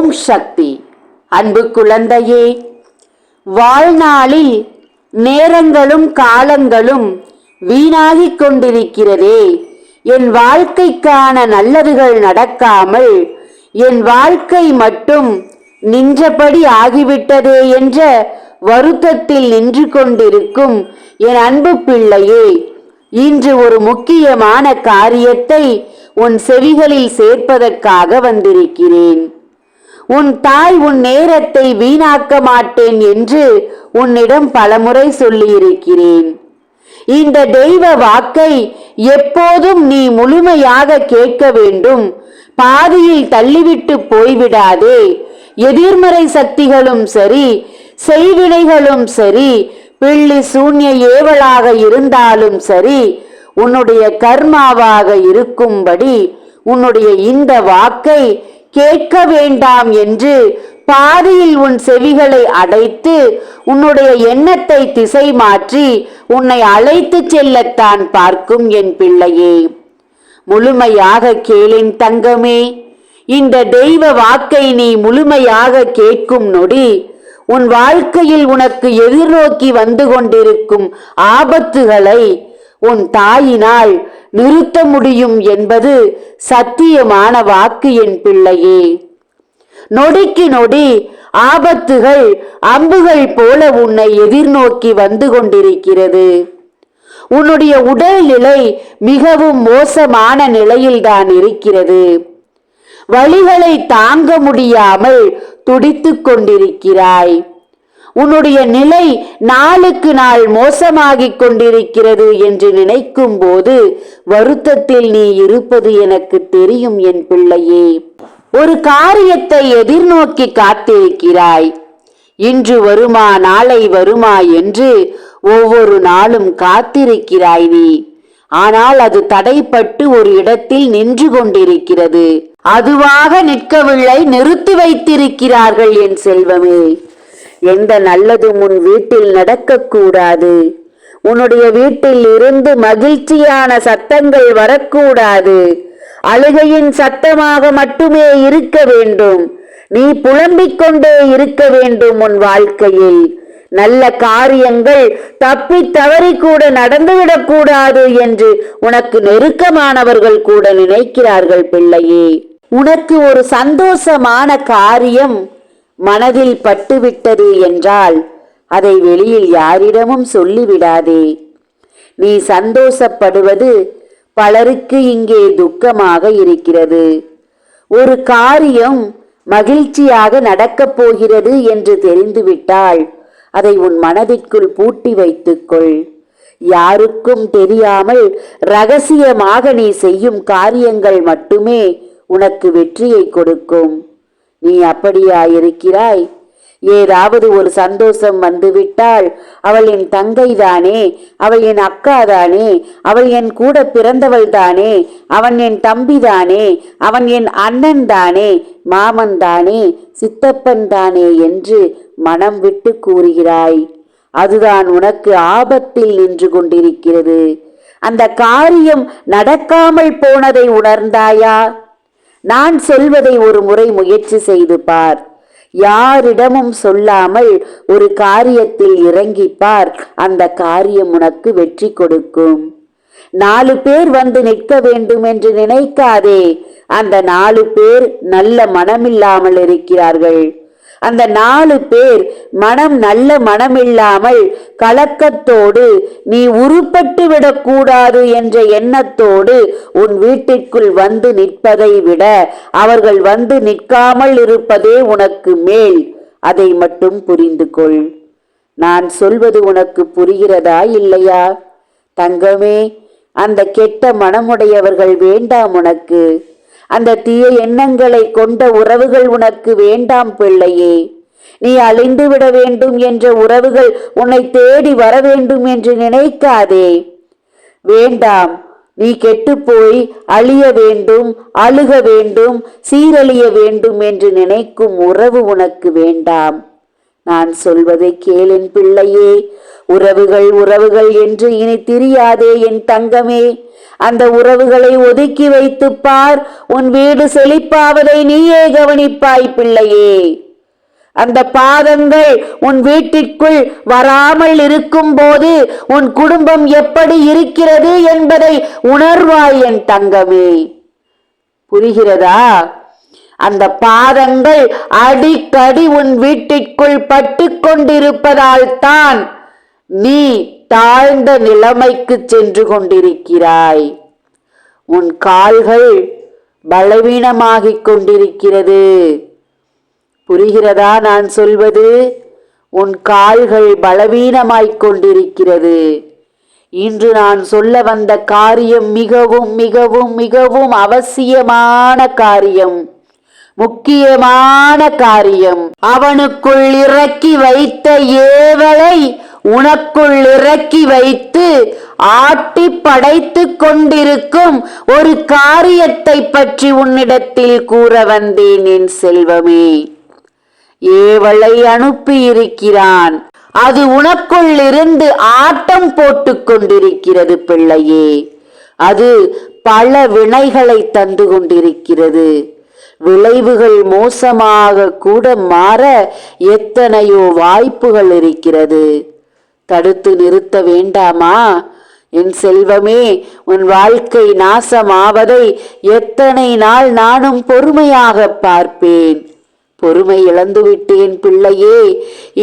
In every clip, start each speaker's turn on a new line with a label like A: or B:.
A: ஓம் சக்தி. அன்பு குழந்தையே வாழ்நாளில் நேரங்களும் காலங்களும் வீணாகிக் கொண்டிருக்கிறதே. என் வாழ்க்கைக்கான நல்லதுகள் நடக்காமல் என் வாழ்க்கை மட்டும் நின்றபடி ஆகிவிட்டதே என்ற வருத்தத்தில் நின்று கொண்டிருக்கும் என் அன்பு பிள்ளையே இன்று ஒரு முக்கியமான காரியத்தை உன் செவிகளில் சேர்ப்பதற்காக வந்திருக்கிறேன். உன் தாய் உன் நேரத்தை வீணாக்க மாட்டேன் என்று உன்னிடம் பலமுறை சொல்லியிருக்கிறேன். இந்த தெய்வ வாக்கை எப்போதும் நீ முழுமையாக கேட்க வேண்டும். பாதியில் தள்ளிவிட்டு போய்விடாதே. எதிர்மறை சக்திகளும் சரி செய்வினைகளும் சரி பிள்ளி சூன்ய ஏவலாக இருந்தாலும் சரி உன்னுடைய கர்மாவாக இருக்கும்படி உன்னுடைய இந்த வாக்கை கேட்க வேண்டாம் என்று பாதியில் உன் செவிகளை அடைத்து உன்னுடைய எண்ணத்தை திசை மாற்றி உன்னை அழைத்துச் செல்லத்தான் பார்க்கும் என் பிள்ளையே. முழுமையாக கேளின் தங்கமே இந்த தெய்வ வாக்கை நீ முழுமையாக கேட்கும் நொடி உன் வாழ்க்கையில் உனக்கு எதிர்நோக்கி வந்து கொண்டிருக்கும் ஆபத்துகளை உன் தாயினால் நிறுத்த முடியும் என்பது சத்தியமான வாக்கு என் பிள்ளையே. நொடிக்கு நொடி ஆபத்துகள் அம்புகள் போல உன்னை எதிர்நோக்கி வந்து கொண்டிருக்கிறது. உன்னுடைய உடல்நிலை மிகவும் மோசமான நிலையில்தான் இருக்கிறது. வழிகளை தாங்க முடியாமல் துடித்துக் கொண்டிருக்கிறாய். உன்னுடைய நிலை நாளுக்கு நாள் மோசமாகிக் கொண்டிருக்கிறது என்று நினைக்கும் போது வருத்தத்தில் நீ இருப்பது எனக்கு தெரியும் என் பிள்ளையே. ஒரு காரியத்தை எதிர்நோக்கி காத்திருக்கிறாய். இன்று வருமா நாளை வருமா என்று ஒவ்வொரு நாளும் காத்திருக்கிறாய் நீ. ஆனால் அது தடைப்பட்டு ஒரு இடத்தில் நின்று கொண்டிருக்கிறது. அதுவாக நிற்கவில்லை நிறுத்தி வைத்திருக்கிறார்கள் என் செல்வமே. எந்த நல்லதும் உன் வீட்டில் நடக்கக்கூடாது? உன்னுடைய வீட்டில் இருந்து மகிழ்ச்சியான சத்தங்கள் வரக்கூடாது. அழுகையின் சத்தமாக மட்டுமே இருக்க வேண்டும். நீ புலம்பிக் கொண்டே இருக்க வேண்டும் உன் வாழ்க்கையில். நல்ல காரியங்கள் தப்பி தவறி கூட நடந்துவிடக் கூடாது என்று உனக்கு நெருக்கமானவர்கள் கூட நினைக்கிறார்கள் பிள்ளையே. உனக்கு ஒரு சந்தோஷமான காரியம் மனதில் பட்டுவிட்டது என்றால் அதை வெளியில் யாரிடமும் சொல்லிவிடாதே. நீ சந்தோஷப்படுவது பலருக்கு இங்கே துக்கமாக இருக்கிறது. ஒரு காரியம் மகிழ்ச்சியாக நடக்கப் போகிறது என்று தெரிந்துவிட்டால் அதை உன் மனதிற்குள் பூட்டி வைத்துக்கொள். யாருக்கும் தெரியாமல் ரகசியமாக நீ செய்யும் காரியங்கள் மட்டுமே உனக்கு வெற்றியை கொடுக்கும். நீ அப்படியா இருக்கிறாய் ஏதாவது ஒரு சந்தோஷம் வந்துவிட்டால் அவள் என் தங்கை தானே அவள் என் அக்கா தானே அவள் என் கூட பிறந்தவள் தானே அவன் என் தம்பி தானே அவன் என் அண்ணன் தானே மாமன் தானே சித்தப்பன் தானே என்று மனம் விட்டு கூறுகிறாய். அதுதான் உனக்கு ஆபத்தில் நின்று கொண்டிருக்கிறது. அந்த காரியம் நடக்காமல் போனதை உணர்ந்தாயா? நான் சொல்வதை ஒரு முறை முயற்சி செய்து பார். யாரிடமும் சொல்லாமல் ஒரு காரியத்தில் இறங்கி பார். அந்த காரியம் உனக்கு வெற்றி கொடுக்கும். நாலு பேர் வந்து நிற்க வேண்டும் என்று நினைக்காதே. அந்த நாலு பேர் நல்ல மனமில்லாமல் இருக்கிறார்கள். அந்த நாலு பேர் மனம் நல்ல மனமில்லாமல் கலக்கத்தோடு நீ உருப்பட்டு விடக்கூடாது என்ற எண்ணத்தோடு உன் வீட்டிற்குள் வந்து நிற்பதை விட அவர்கள் வந்து நிற்காமல் இருப்பதே உனக்கு மேல். அதை மட்டும் புரிந்து கொள். நான் சொல்வது உனக்கு புரிகிறதா இல்லையா? தங்கமே அந்த கெட்ட மனமுடையவர்கள் வேண்டாம் உனக்கு. அந்த தீய எண்ணங்களை கொண்ட உறவுகள் உனக்கு வேண்டாம் பிள்ளையே. நீ அழிந்து விட வேண்டும் என்ற உறவுகள் உன்னை தேடி வர வேண்டும் என்று நினைக்காதே. வேண்டாம் நீ கெட்டுப்போய் அழிய வேண்டும் அழுக வேண்டும் சீரழிய வேண்டும் என்று நினைக்கும் உறவு உனக்கு வேண்டாம். நான் சொல்வதை கேளின் பிள்ளையே. உறவுகள் உறவுகள் என்று இனி தெரியாதே என் தங்கமே. அந்த உறவுகளை ஒதுக்கி வைத்துப் பார். உன் வீடு செழிப்பாவதை நீயே கவனிப்பாய் பிள்ளையே. அந்த பாதங்கள் உன் வீட்டிற்குள் வராமல் இருக்கும் போது உன் குடும்பம் எப்படி இருக்கிறது என்பதை உணர்வாய் என் தங்கமே. புரிகிறதா? அந்த பாதங்கள் அடிக்கடி உன் வீட்டிற்குள் பட்டு கொண்டிருப்பதால் தான் நீ தாழ்ந்த நிலைமைக்கு சென்று கொண்டிருக்கிறாய். உன் கால்கள் பலவீனமாகிக் கொண்டிருக்கிறது. புரிகிறதா நான் சொல்வது? உன் கால்கள் பலவீனமாய்க் கொண்டிருக்கிறது. இன்று நான் சொல்ல வந்த காரியம் மிகவும் மிகவும் மிகவும் அவசியமான காரியம். முக்கியமான காரியம். அவனுக்குள் இறக்கி வைத்த ஏவலை உனக்குள் இறக்கி வைத்து ஆட்டி படைத்து கொண்டிருக்கும் ஒரு காரியத்தை பற்றி உன்னிடத்தில் கூற வந்தேன் என் செல்வமே. ஏவலை அனுப்பியிருக்கிறான். அது உனக்குள் இருந்து ஆட்டம் போட்டு கொண்டிருக்கிறது பிள்ளையே. அது பல வினைகளை தந்து கொண்டிருக்கிறது. விளைவுகள் மோசமாக கூட மாற எத்தனையோ வாய்ப்புகள் இருக்கிறது. தடுத்து நிறுத்த வேண்டாமா? என் செல்வமே உன் வாழ்க்கை நாசமாவதை எத்தனை நாள் நானும் பொறுமையாக பார்ப்பேன். பொறுமை இழந்து விட்டேன் பிள்ளையே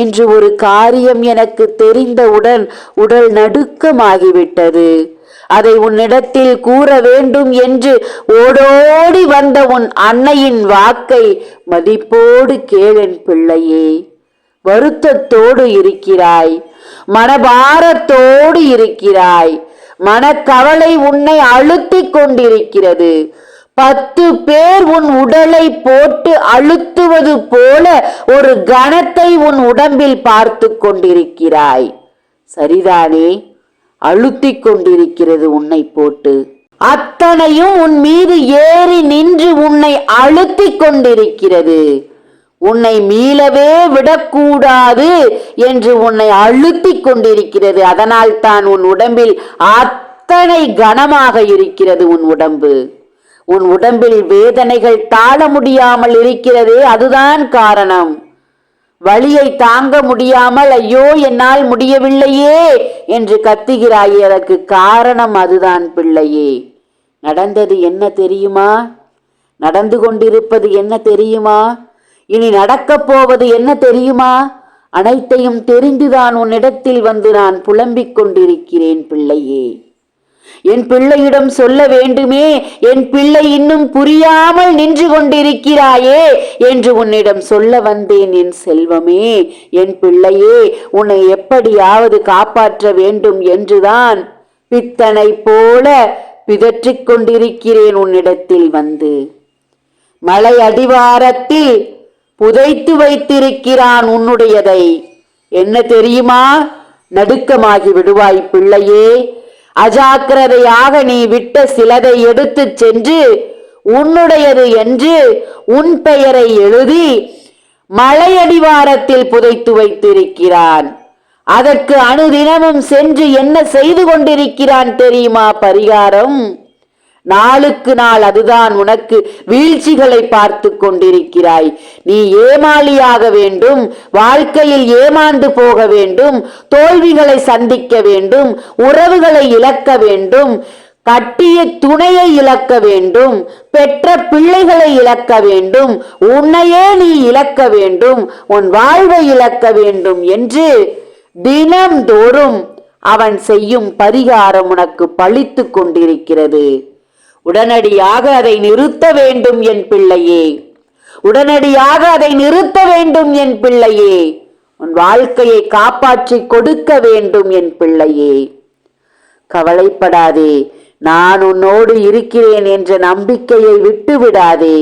A: இன்று ஒரு காரியம் எனக்கு தெரிந்தவுடன் உடல் நடுக்கமாகிவிட்டது. அதை உன்னிடத்தில் கூற வேண்டும் என்று ஓடோடி வந்த உன் அன்னையின் வாக்கை மதிப்போடு கேளன் பிள்ளையே. வருத்தத்தோடு இருக்கிறாய். மனபாரத்தோடு இருக்கிறாய். மனக்கவலை உன்னை அழுத்திக் கொண்டிருக்கிறது. பத்து பேர் உன் உடலை போட்டு அழுத்துவது போல ஒரு கணத்தை உன் உடம்பில் பார்த்து கொண்டிருக்கிறாய். சரிதானே? அழுத்திக் கொண்டிருக்கிறது உன்னை போட்டு. அத்தனையும் உன் மீது ஏறி நின்று உன்னை அழுத்திக் கொண்டிருக்கிறது. உன்னை மீளவே விடக்கூடாது என்று உன்னை அழுத்தி கொண்டிருக்கிறது. அதனால் தான் உன் உடம்பில் அத்தனை கனமாக இருக்கிறது உன் உடம்பு. உன் உடம்பில் வேதனைகள் தாழ முடியாமல் இருக்கிறதே அதுதான் காரணம். வழியை தாங்க முடியாமல் ஐயோ என்னால் முடியவில்லையே என்று கத்துகிறாயே அதற்கு காரணம் அதுதான் பிள்ளையே. நடந்தது என்ன தெரியுமா? நடந்து கொண்டிருப்பது என்ன தெரியுமா? இனி நடக்கப் போவது என்ன தெரியுமா? அனைத்தையும் தெரிந்துதான் உன்னிடத்தில் வந்து நான் புலம்பிக் கொண்டிருக்கிறேன் பிள்ளையே. என் பிள்ளையிடம் சொல்ல வேண்டுமே என் பிள்ளை இன்னும் புரியாமல் நின்று கொண்டிருக்கிறாயே என்று உன்னிடம் சொல்ல வந்தேன் என் செல்வமே. என் பிள்ளையே உன்னை எப்படியாவது காப்பாற்ற வேண்டும் என்றுதான் பித்தனை போல பிதற்றிக் கொண்டிருக்கிறேன் உன்னிடத்தில் வந்து. மலை அடிவாரத்தில் புதைத்து வைத்திருக்கிறான் உன்னுடையதை. என்ன தெரியுமா? நடுக்கமாகி விடுவாய் பிள்ளையே. அஜாக்கிரதையாக நீ விட்ட சிலதை எடுத்துச் சென்று உன்னுடையது என்று உன் பெயரை எழுதி மலையடிவாரத்தில் புதைத்து வைத்திருக்கிறான். அதற்கு அனுதினமும் சென்று என்ன செய்து கொண்டிருக்கிறான் தெரியுமா பரிகாரம்? நாளுக்கு நாள் அதுதான் உனக்கு வீழ்ச்சிகளை பார்த்து கொண்டிருக்கிறாய். நீ ஏமாளியாக வேண்டும் வாழ்க்கையில் ஏமாந்து போக வேண்டும் தோல்விகளை சந்திக்க வேண்டும் உறவுகளை இழக்க வேண்டும் கட்டிய துணையை இழக்க வேண்டும் பெற்ற பிள்ளைகளை இழக்க வேண்டும் உன்னையே நீ இழக்க வேண்டும் உன் வாழ்வை இழக்க வேண்டும் என்று தினம்தோறும் அவன் செய்யும் பரிகாரம் உனக்கு பழித்து கொண்டிருக்கிறது. உடனடியாக அதை நிறுத்த வேண்டும் என் பிள்ளையே. உடனடியாக அதை நிறுத்த வேண்டும் என் பிள்ளையே. உன் வாழ்க்கையை காப்பாற்றி கொடுக்க வேண்டும் என் பிள்ளையே. கவலைப்படாதே நான் உன்னோடு இருக்கிறேன் என்ற நம்பிக்கையை விட்டு விடாதே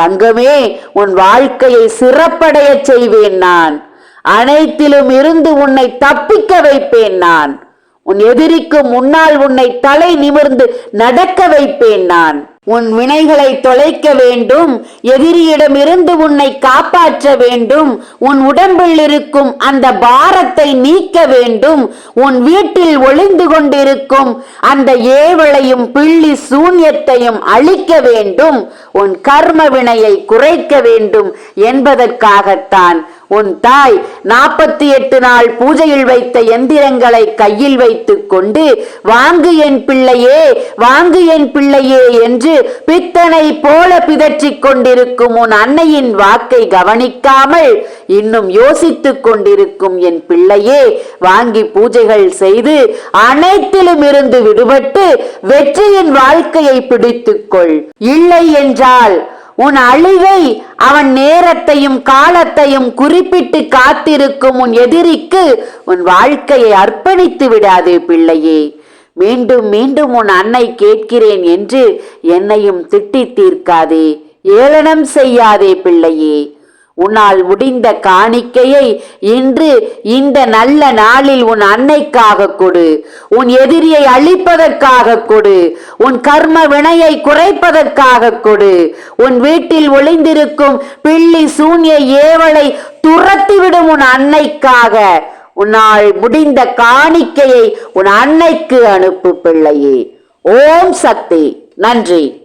A: தங்கமே உன் வாழ்க்கையை சிறப்படையச் செய்வேன் நான். அனைத்திலும் இருந்து உன்னை தப்பிக்க வைப்பேன் நான். உன் எதிரிக்கு முன்னால் உன்னை தலை நிமிர்ந்து நடக்க வைப்பேன் நான். உன் வினைகளை தொலைக்க வேண்டும். எதிரியிடமிருந்து உன்னை காப்பாற்ற வேண்டும். உன் உடம்பில் இருக்கும் அந்த பாரத்தை நீக்க வேண்டும். உன் வீட்டில் ஒளிந்து கொண்டிருக்கும் அந்த ஏவளையும் பிள்ளி சூன்யத்தையும் அழிக்க வேண்டும். உன் கர்ம வினையை குறைக்க வேண்டும் என்பதற்காகத்தான் உன் தாய் நாற்பத்தி எட்டு நாள் பூஜையில் வைத்த எந்திரங்களை கையில் வைத்துக் கொண்டு வாங்கு என் பிள்ளையே வாங்கு என் பிள்ளையே என்று பித்தனை போல பிதற்றிக் கொண்டிருக்கும் உன் அன்னையின் வாக்கை கவனிக்காமல் இன்னும் யோசித்துக் கொண்டிருக்கும் என் பிள்ளையே வாங்கி பூஜைகள் செய்து அனைத்திலும் இருந்து விடுபட்டு வெற்றியின் வாழ்க்கையை பிடித்துக்கொள் இல்லை என்றால் உன் அழிவை அவன் நேரத்தையும் காலத்தையும் குறிப்பிட்டு காத்திருக்கும் உன் எதிரிக்கு உன் வாழ்க்கையை அர்ப்பணித்து விடாதே பிள்ளையே. மீண்டும் மீண்டும் உன் அன்னை கேட்கிறேன் என்று என்னையும் திட்டி தீர்க்காதே. ஏளனம் செய்யாதே பிள்ளையே. உன்னால் முடிந்த காணிக்கையை இன்று இந்த நல்ல நாளில் உன் அன்னைக்காக கொடு. உன் எதிரியை அழிப்பதற்காக கொடு. உன் கர்ம வினையை குறைப்பதற்காக கொடு. உன் வீட்டில் ஒளிந்திருக்கும் பிள்ளி சூன்ய ஏவலை துரத்திவிடும் உன் அன்னைக்காக. உன்னால் முடிந்த காணிக்கையை உன் அன்னைக்கு அனுப்பு பிள்ளையே. ஓம் சக்தி. நன்றி.